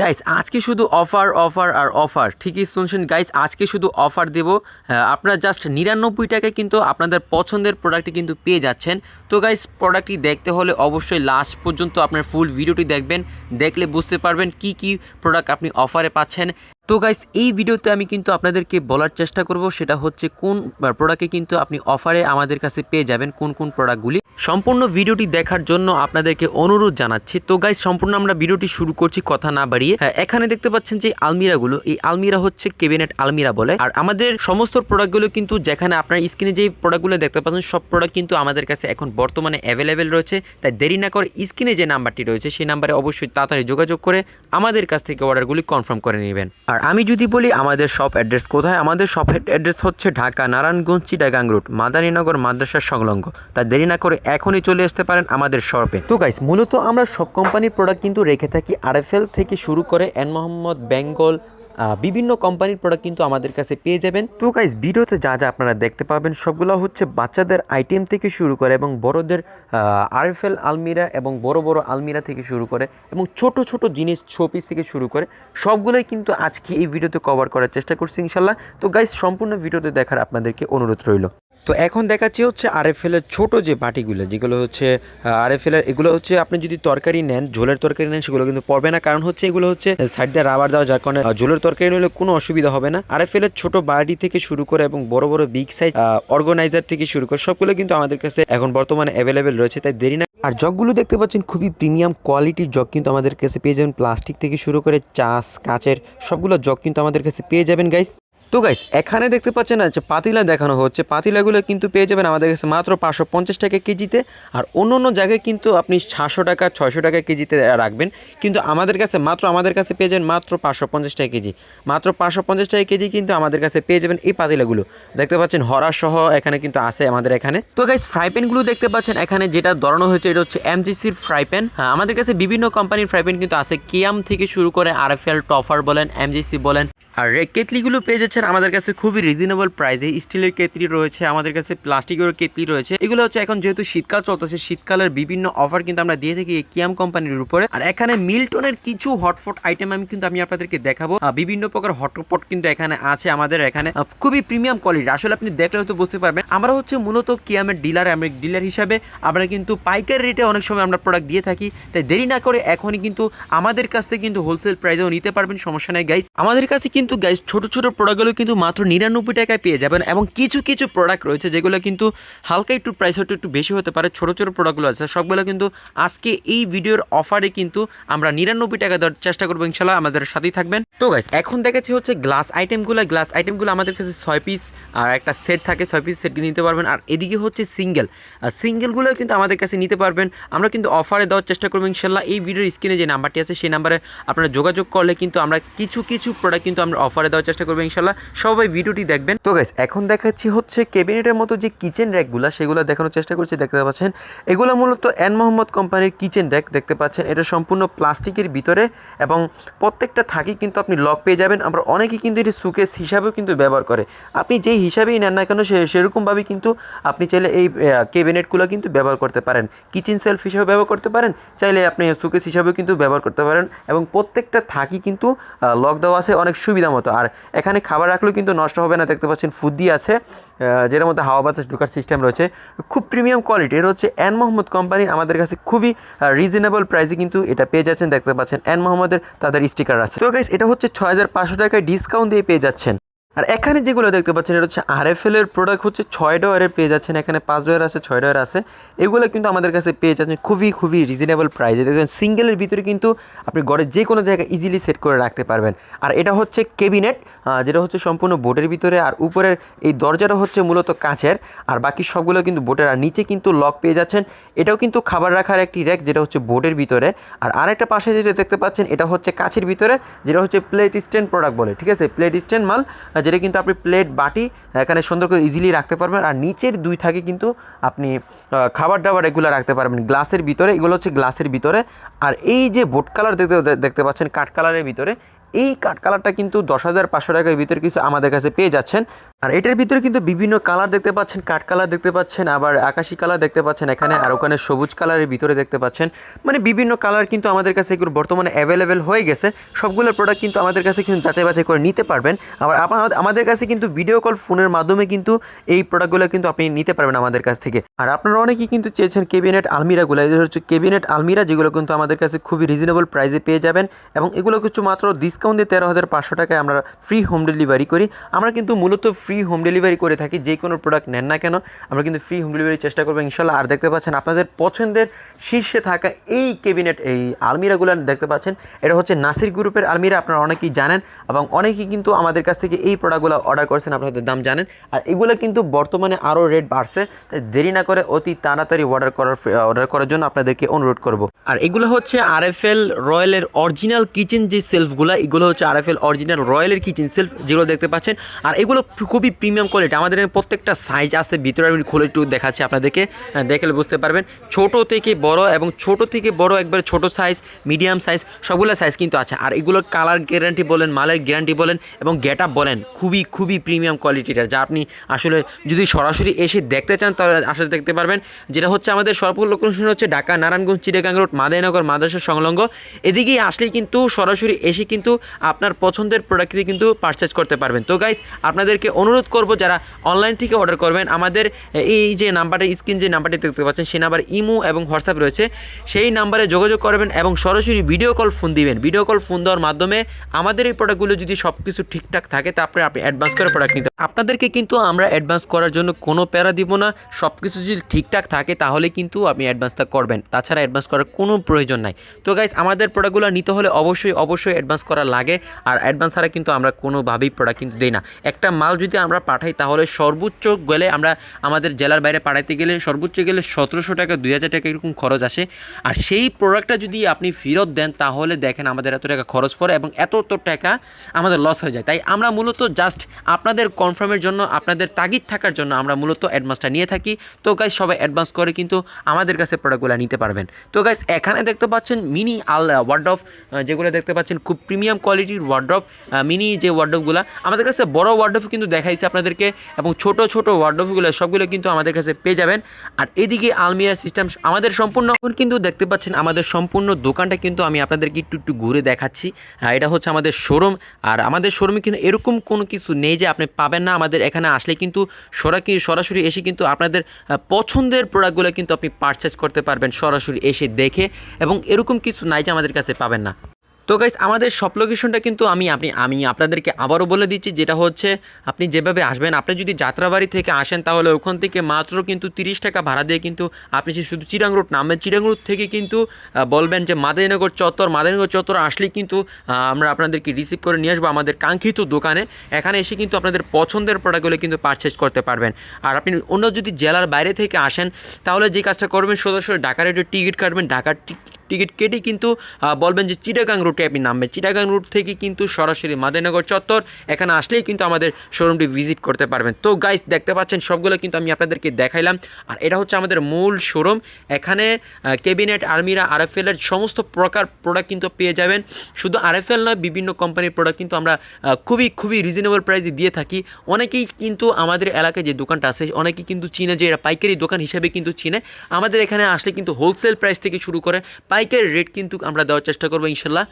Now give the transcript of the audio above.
Guys আজকে শুধু offer offer আর offer ঠিকই শুনছেন? গাইস আজকে শুধু অফার দেব আপনারা জাস্ট নিরানব্বই টাকায় কিন্তু আপনাদের পছন্দের প্রোডাক্টটি কিন্তু পেয়ে যাচ্ছেন। তো গাইস প্রোডাক্টটি দেখতে হলে অবশ্যই লাস্ট পর্যন্ত আপনার ফুল ভিডিওটি দেখবেন, দেখলে বুঝতে পারবেন কি কি প্রোডাক্ট আপনি অফারে পাচ্ছেন। তো গাইস এই ভিডিওতে আমি কিন্তু আপনাদেরকে বলার চেষ্টা করব সেটা হচ্ছে কোন প্রোডাক্টে কিন্তু আপনি অফারে আমাদের কাছে পেয়ে যাবেন কোন কোন প্রোডাক্টগুলি সম্পূর্ণ ভিডিওটি দেখার জন্য আপনাদেরকে অনুরোধ জানাচ্ছি। তো গাইস সম্পূর্ণ আমরা ভিডিওটি শুরু করছি কথা না বাড়িয়ে। হ্যাঁ, এখানে দেখতে পাচ্ছেন যে আলমিরাগুলো এই আলমিরা হচ্ছে কেবিনেট আলমিরা বলে। আর আমাদের সমস্ত প্রোডাক্টগুলো কিন্তু যেখানে আপনার স্ক্রিনে যে প্রোডাক্টগুলো দেখতে পাচ্ছেন সব প্রোডাক্ট কিন্তু আমাদের কাছে এখন বর্তমানে অ্যাভেলেবেল রয়েছে। তাই দেরি না করে স্ক্রিনে যে নাম্বারটি রয়েছে সেই নাম্বারে অবশ্যই তাড়াতাড়ি যোগাযোগ করে আমাদের কাছ থেকে অর্ডারগুলি কনফার্ম করে নেবেন। আর আমি যদি বলি আমাদের শপ অ্যাড্রেস কোথায়, আমাদের শপ অ্যাড্রেস হচ্ছে ঢাকা, নারায়ণগঞ্জ, চিটাগাং রুট মাদারীনগর মাদ্রাসার সংলগ্ন। তা দেরি না করে এখনই চলে আসতে পারেন আমাদের শপে তো গাইস মূলত আমরা সব কোম্পানির প্রোডাক্ট কিন্তু রেখে থাকি আরএফএল থেকে শুরু করে এন মোহাম্মদ, বেঙ্গল বিভিন্ন কোম্পানির প্রোডাক্ট কিন্তু আমাদের কাছে পেয়ে যাবেন। তো গাইজ ভিডিওতে যা যা আপনারা দেখতে পাবেন সবগুলো হচ্ছে বাচ্চাদের আইটেম থেকে শুরু করে এবং বড়দের আরএফএল আলমিরা এবং বড় বড় আলমিরা থেকে শুরু করে এবং ছোট ছোট জিনিস শোপিস থেকে শুরু করে সবগুলোই কিন্তু আজকে এই ভিডিওতে কভার করার চেষ্টা করছি ইনশাল্লাহ। তো গাইজ সম্পূর্ণ ভিডিওতে দেখার আপনাদেরকে অনুরোধ রইল। তো এখন দেখাচ্ছি হচ্ছে আরএফএল এর ছোট যে বাটিগুলো, যেগুলো হচ্ছে আরএফএল এর, এগুলো হচ্ছে আপনি যদি তরকারি নেন, ঝোলের তরকারি নেন, সেগুলো কিন্তু পড়বে না। কারণ হচ্ছে এগুলো হচ্ছে সাইড দিয়ে রাবার দেওয়া, যার কারণে ঝোলের তরকারি নিলে কোনো অসুবিধা হবে না। আরএফএল এর ছোট বাটি থেকে শুরু করে এবং বড় বড় বিগ সাইজ অর্গানাইজার থেকে শুরু করে সবগুলো কিন্তু আমাদের কাছে এখন বর্তমানে অ্যাভেলেবেল রয়েছে, তাই দেরি না। আর জগগুলো দেখতে পাচ্ছেন খুবই প্রিমিয়াম কোয়ালিটির জগ কিন্তু আমাদের কাছে পেয়ে যাবেন। প্লাস্টিক থেকে শুরু করে চাষ, কাঁচের সবগুলো জগ কিন্তু আমাদের কাছে পেয়ে যাবেন গাইস তো গাইস এখানে দেখতে পাচ্ছেন না যে পাতিলা দেখানো হচ্ছে। পাতিলাগুলো কিন্তু পেয়ে যাবেন আমাদের কাছে মাত্র পাঁচশো পঞ্চাশ টাকা কেজিতে। আর অন্য অন্য জায়গায় কিন্তু আপনি সাতশো টাকা, ছয়শো টাকা কেজিতে রাখবেন। কিন্তু আমাদের কাছে মাত্র, আমাদের কাছে পেয়ে যাবেন মাত্র পাঁচশো পঞ্চাশ টাকা কেজি। মাত্র পাঁচশো পঞ্চাশ টাকা কেজি কিন্তু আমাদের কাছে পেয়ে যাবেন এই পাতিলাগুলো। দেখতে পাচ্ছেন সহ এখানে কিন্তু আছে আমাদের এখানে। তো গাইস ফ্রাই প্যানগুলো দেখতে পাচ্ছেন এখানে যেটা ধরানো হয়েছে, এটা হচ্ছে এমজিসির ফ্রাই প্যান হ্যাঁ আমাদের কাছে বিভিন্ন কোম্পানির ফ্রাই প্যান কিন্তু আছে। কিয়াম থেকে শুরু করে আরএফএল, টফার বলেন এমজিসি বলেন। আর রে কেতলিগুলো পেয়ে যাচ্ছেন আমাদের কাছে খুবই রিজনেবল প্রাইসে স্টিলের কেতলি রয়েছে, আমাদের কাছে প্লাস্টিকের কেতলি রয়েছে। এগুলো হচ্ছে এখন যেহেতু শীতকাল চলতেছে, শীতকালের বিভিন্ন অফার কিন্তু আমরা দিয়ে থাকি কিয়াম কোম্পানির উপরে। আর এখানে মিল্টনের কিছু হটপট আইটেম আমি কিন্তু আমি আপনাদেরকে দেখাবো। বিভিন্ন প্রকার হটপট কিন্তু এখানে আছে আমাদের এখানে। খুবই প্রিমিয়াম কোয়ালিটি আসলে আপনি দেখলে হয়তো বুঝতে পারবেন, আমরা হচ্ছে মূলত কিয়ামের ডিলার আমরা ডিলার হিসাবে আমরা কিন্তু পাইকারি রেটে অনেক সময় আমরা প্রোডাক্ট দিয়ে থাকি। তাই দেরি না করে এখনই কিন্তু আমাদের কাছ থেকে কিন্তু হোলসেল প্রাইসেও নিতে পারবেন, সমস্যা নেই গাইস আমাদের কাছে কিন্তু গাইস ছোট ছোট প্রোডাক্টগুলো কিন্তু মাত্র নিরানব্বই টাকায় পেয়ে যাবেন এবং কিছু কিছু প্রোডাক্ট রয়েছে যেগুলো কিন্তু হালকা একটু প্রাইস হয়তো একটু বেশি হতে পারে। ছোট ছোট প্রোডাক্টগুলো আছে। সবগুলো কিন্তু আজকে এই ভিডিওর অফারে কিন্তু আমরা নিরানব্বই টাকা দেওয়ার চেষ্টা করব ইনশাল্লাহ। আমাদের সাথেই থাকবেন। তো গাইস এখন দেখাচ্ছি হচ্ছে গ্লাস আইটেমগুলো গ্লাস আইটেমগুলো আমাদের কাছে ছয় পিস আর একটা সেট থাকে। ছয় পিস সেট নিতে পারবেন। আর এদিকে হচ্ছে সিঙ্গেল আর সিঙ্গেলগুলো কিন্তু আমাদের কাছে নিতে পারবেন। আমরা কিন্তু অফারে দেওয়ার চেষ্টা করব ইনশাল্লাহ। এই ভিডিওর স্ক্রিনে যে নাম্বারটি আছে, সেই নাম্বারে আপনারা যোগাযোগ করলে কিন্তু আমরা কিছু কিছু প্রোডাক্ট কিন্তু আমরা অফারে দেওয়ার চেষ্টা করব ইনশাল্লাহ। সবাই ভিডিওটি দেখবেন। তো গাইস এখন দেখাচ্ছি হচ্ছে কেবিনেটের মতো যে কিচেন র্যাকগুলো সেগুলো দেখানোর চেষ্টা করছি, দেখতে পাচ্ছেন। এগুলো মূলত এন মোহাম্মদ কোম্পানির কিচেন র্যাক দেখতে পাচ্ছেন। এটা সম্পূর্ণ প্লাস্টিকের ভিতরে এবং প্রত্যেকটা থাকি কিন্তু আপনি লক পেয়ে যাবেন। আমরা অনেকেই কিন্তু এটি সুকেস হিসাবেও কিন্তু ব্যবহার করে। আপনি যেই হিসাবেই নেন না কেন, সে সেরকমভাবে কিন্তু আপনি চাইলে এই কেবিনেটগুলো কিন্তু ব্যবহার করতে পারেন। কিচেন সেলফ হিসাবে ব্যবহার করতে পারেন, চাইলে আপনি সুকেস হিসাবেও কিন্তু ব্যবহার করতে পারেন। এবং প্রত্যেকটা থাকি কিন্তু লক দেওয়া আছে অনেক সুবিধা মতো। আর এখানে খাবার রাখলেও কিন্তু নষ্ট হবে না। দেখতে পাচ্ছেন ফুদি আছে যেটার মধ্যে হাওয়া বাতাস ঢোকার সিস্টেম রয়েছে। খুব প্রিমিয়াম কোয়ালিটি এটা হচ্ছে এন মোহাম্মদ কোম্পানির আমাদের কাছে খুবই রিজনেবল প্রাইসে কিন্তু এটা পেয়ে যাচ্ছেন। দেখতে পাচ্ছেন এন মোহাম্মদের তাদের স্টিকার আছে। তো গাইস এটা হচ্ছে ছয় হাজার পাঁচশো টাকায় ডিসকাউন্ট দিয়ে পেয়ে যাচ্ছেন। আর এখানে যেগুলো দেখতে পাচ্ছেন, এটা হচ্ছে আরএফএল এর প্রোডাক্ট হচ্ছে ছয় ডয়ারের পেয়ে যাচ্ছেন। এখানে পাঁচ ডয়ার আছে, ছয় ডয়ার আছে। এগুলো কিন্তু আমাদের কাছে পেয়ে যাচ্ছেন খুবই খুবই রিজনেবল প্রাইসে দেখবেন সিঙ্গেলের ভিতরে কিন্তু আপনি ঘরের যে কোনো জায়গায় ইজিলি সেট করে রাখতে পারবেন। আর এটা হচ্ছে কেবিনেট যেটা হচ্ছে সম্পূর্ণ বোটের ভিতরে। আর উপরের এই দরজাটা হচ্ছে মূলত কাঁচের। আর বাকি সবগুলো কিন্তু বোটের আর নিচে কিন্তু লক পেয়ে যাচ্ছেন। এটাও কিন্তু খাবার রাখার একটি র্যাক যেটা হচ্ছে বোটের ভিতরে। আর আরেকটা পাশে যেটা দেখতে পাচ্ছেন, এটা হচ্ছে কাছের ভিতরে, যেটা হচ্ছে প্লেট স্ট্যান্ড প্রোডাক্ট বলে। ঠিক আছে? প্লেট স্ট্যান্ড মাল যেটা কিন্তু আপনি প্লেট, বাটি, এখানে সুন্দর করে ইজিলি রাখতে পারবেন। আর নিচের দুই থাকে কিন্তু আপনি খাবার দাবার এগুলো রাখতে পারবেন। গ্লাসের ভিতরে, এগুলো হচ্ছে গ্লাসের ভিতরে। আর এই যে বোট কালার দেখতে দেখতে পাচ্ছেন, কাঠ কালারের ভিতরে এই কাঠ কালারটা কিন্তু দশ হাজার পাঁচশো টাকার ভিতরে কিছু আমাদের কাছে পেয়ে যাচ্ছেন। আর এটার ভিতরে কিন্তু বিভিন্ন কালার দেখতে পাচ্ছেন, কাঠ কালার দেখতে পাচ্ছেন, আবার আকাশি কালার দেখতে পাচ্ছেন এখানে, আর ওখানে সবুজ কালারের ভিতরে দেখতে পাচ্ছেন। মানে বিভিন্ন কালার কিন্তু আমাদের কাছে এগুলো বর্তমানে অ্যাভেলেবেল হয়ে গেছে। সবগুলো প্রোডাক্ট কিন্তু আমাদের কাছে কিন্তু যাচাই বাছাই করে নিতে পারবেন। আবার আমাদের কাছে কিন্তু ভিডিও কল ফোনের মাধ্যমে কিন্তু এই প্রোডাক্টগুলো কিন্তু আপনি নিতে পারবেন আমাদের কাছ থেকে। আর আপনারা অনেকেই কিন্তু চেয়েছেন কেবিনেট আলমিরাগুলো এদের হচ্ছে কেবিনেট আলমিরা যেগুলো কিন্তু আমাদের কাছে খুবই রিজনেবল প্রাইসে পেয়ে যাবেন। এবং এগুলো কিছু মাত্র ডিসকাউন্ট দিয়ে তেরো হাজার পাঁচশো টাকায় আমরা ফ্রি হোম ডেলিভারি করি। আমরা কিন্তু মূলত ফ্রি হোম ডেলিভারি করে থাকি, যে কোনো প্রোডাক্ট নেন না কেন। আমরা কিন্তু ফ্রি হোম ডেলিভারি চেষ্টা করব, ইনশাল্লাহ। আর দেখতে পাচ্ছেন আপনাদের পছন্দের শীর্ষে থাকা এই কেবিনেট এই আলমিরাগুলো দেখতে পাচ্ছেন। এটা হচ্ছে নাসির গ্রুপের আলমিরা, আপনারা অনেকেই জানেন এবং অনেকেই কিন্তু আমাদের কাছ থেকে এই প্রোডাক্টগুলো অর্ডার করেছেন আপনাদের দাম জানেন। আর এগুলো কিন্তু বর্তমানে আরও রেট বাড়ছে, তাই দেরি না করে অতি তাড়াতাড়ি অর্ডার করার অর্ডার করার জন্য আপনাদেরকে অনুরোধ করব। আর এগুলো হচ্ছে আর এফ এল রয়্যালের অরিজিনাল কিচেন যে সেলফগুলো এগুলো হচ্ছে আরএফএল অরিজিনাল রয়্যালের কিচেন সেলফ যেগুলো দেখতে পাচ্ছেন। আর এগুলো খুবই প্রিমিয়াম কোয়ালিটি আমাদের প্রত্যেকটা সাইজ আছে, ভিতরে আমি খুলে একটু দেখাচ্ছি আপনাদেরকে। দেখলে বুঝতে পারবেন। ছোট থেকে বড় এবং ছোট থেকে বড় একবারে ছোট সাইজ মিডিয়াম সাইজ সবগুলো সাইজ কিন্তু আছে। আর এগুলোর কালার গ্যারান্টি বলেন, মালের গ্যারান্টি বলেন এবং গেট আপ বলেন, খুবই খুবই প্রিমিয়াম কোয়ালিটিটা যা আপনি আসলে যদি সরাসরি এসে দেখতে চান, তাহলে আসলে দেখতে পারবেন। যেটা হচ্ছে আমাদের সর্বপুর লোকেশন হচ্ছে ঢাকা, নারায়ণগঞ্জ চিটাগাং রোড মাদাইনগর মাদ্রাসা সংলগ্ন। এদিকেই আসলেই কিন্তু সরাসরি এসে কিন্তু আপনার পছন্দের প্রোডাক্ট প্রোডাক্টটি কিন্তু পারচেজ করতে পারবেন। তো গাইস আপনাদেরকে অনুরোধ করব যারা অনলাইন থেকে অর্ডার করবেন, আমাদের এই যে নাম্বারটা স্ক্রিন যে নাম্বারটি দেখতে পাচ্ছেন, সেই নাম্বার ইমো এবং হোয়াটসঅ্যাপ রয়েছে। সেই নাম্বারে যোগাযোগ করবেন এবং সরাসরি ভিডিও কল ফোন দিবেন। ভিডিও কল ফোন দেওয়ার মাধ্যমে আমাদের এই প্রোডাক্টগুলো যদি সব কিছু ঠিকঠাক থাকে, তারপরে আপনি অ্যাডভান্স করে প্রোডাক্ট নিতে আপনাদেরকে কিন্তু আমরা অ্যাডভান্স করার জন্য কোনো প্যারা দিব না। সব কিছু যদি ঠিকঠাক থাকে, তাহলে কিন্তু আপনি অ্যাডভান্সটা করবেন। তাছাড়া অ্যাডভান্স করার কোনো প্রয়োজন নাই। তো গাইজ আমাদের প্রোডাক্টগুলো নিতে হলে অবশ্যই অবশ্যই অ্যাডভান্স করা লাগে আর অ্যাডভান্স ছাড়া কিন্তু আমরা কোনোভাবেই প্রোডাক্ট কিন্তু দিই না। একটা মাল যদি আমরা পাঠাই তাহলে সর্বোচ্চ গেলে আমরা আমাদের জেলার বাইরে পাঠাইতে গেলে সর্বোচ্চ গেলে সতেরোশো টাকা, দুই হাজার টাকা এরকম খরচ আসে। আর সেই প্রোডাক্টটা যদি আপনি ফেরত দেন তাহলে দেখেন আমাদের এত টাকা খরচ পড়ে এবং এত এত টাকা আমাদের লস হয়ে যায়। তাই আমরা মূলত জাস্ট আপনাদের কনফার্মের জন্য, আপনাদের তাগিদ থাকার জন্য আমরা মূলত অ্যাডভান্সটা নিয়ে থাকি। তো গাইজ সবাই অ্যাডভান্স করে কিন্তু আমাদের কাছে প্রোডাক্টগুলো নিতে পারবেন। তো গাইজ এখানে দেখতে পাচ্ছেন মিনি আল ওয়ার্ড অফ যেগুলো দেখতে পাচ্ছেন খুব প্রিমিয়াম কোয়ালিটির ওয়ার্ড্রপ মিনি যে ওয়ার্ড্রপগুলো আমাদের কাছে বড় ওয়ার্ড্রপ কিন্তু দেখাইছে আপনাদেরকে এবং ছোট ছোট ওয়ার্ড্রপগুলো সবগুলো কিন্তু আমাদের কাছে পেয়ে যাবেন। আর এদিকে আলমিরা সিস্টেম আমাদের সম্পূর্ণ এখন কিন্তু দেখতে পাচ্ছেন, আমাদের সম্পূর্ণ দোকানটা কিন্তু আমি আপনাদেরকে একটু একটু ঘুরে দেখাচ্ছি। এটা হচ্ছে আমাদের শোরুম আর আমাদের শোরুমে কিন্তু এরকম কোনো কিছু নেই যে আপনি পাবেন না, আমাদের এখানে আসলে কিন্তু সরাসরি সরাসরি এসে কিন্তু আপনাদের পছন্দের প্রোডাক্টগুলো কিন্তু আপনি পারচেস করতে পারবেন সরাসরি এসে দেখে। এবং এরকম কিছু নাই যে আমাদের কাছে পাবেন না। তো গাইস আমাদের সব লোকেশনটা কিন্তু আমি, আপনি, আমি আপনাদেরকে আবারও বলে দিচ্ছি, যেটা হচ্ছে আপনি যেভাবে আসবেন, আপনি যদি যাত্রাবাড়ি থেকে আসেন, তাহলে ওখান থেকে মাত্র কিন্তু তিরিশ টাকা ভাড়া দিয়ে কিন্তু আপনি যে শুধু চিরাং রোড নামবেন। চিরাং রোড থেকে কিন্তু বলবেন যে মাদারীনগর চত্বর মাদারীনগর চত্বর আসলেই কিন্তু আমরা আপনাদেরকে রিসিভ করে নিয়ে আসব আমাদের কাঙ্ক্ষিত দোকানে। এখানে এসে কিন্তু আপনাদের পছন্দের প্রোডাক্টগুলো কিন্তু পারচেস করতে পারবেন। আর আপনি অন্য যদি জেলার বাইরে থেকে আসেন, তাহলে যে কাজটা করবেন সদস্য ঢাকার একটু টিকিট কাটবেন। ঢাকার টিকিট কেটে কিন্তু বলবেন যে চিটাগাং রুটে আপনি নামবেন। চিটাগাং রুট থেকে কিন্তু সরাসরি মাদারনগর চত্বর, এখানে আসলেই কিন্তু আমাদের শোরুমটি ভিজিট করতে পারবেন। তো গাইস দেখতে পাচ্ছেন, সবগুলো কিন্তু আমি আপনাদেরকে দেখাইলাম। আর এটা হচ্ছে আমাদের মূল শোরুম এখানে কেবিনেট আর্মিরা আরএফএলের সমস্ত প্রকার প্রোডাক্ট কিন্তু পেয়ে যাবেন। শুধু আরএফএল নয়, বিভিন্ন কোম্পানির প্রোডাক্ট কিন্তু আমরা খুবই খুবই রিজনেবল প্রাইসে দিয়ে থাকি। অনেকেই কিন্তু আমাদের এলাকায় যে দোকানটা আছে অনেকেই কিন্তু চিনে যে এরা পাইকারি দোকান হিসেবে কিন্তু চিনে। আমাদের এখানে আসলে কিন্তু হোলসেল প্রাইস থেকে শুরু করে পাইকারি রেট কিন্তু আমরা দেওয়ার চেষ্টা করব ইনশাল্লাহ।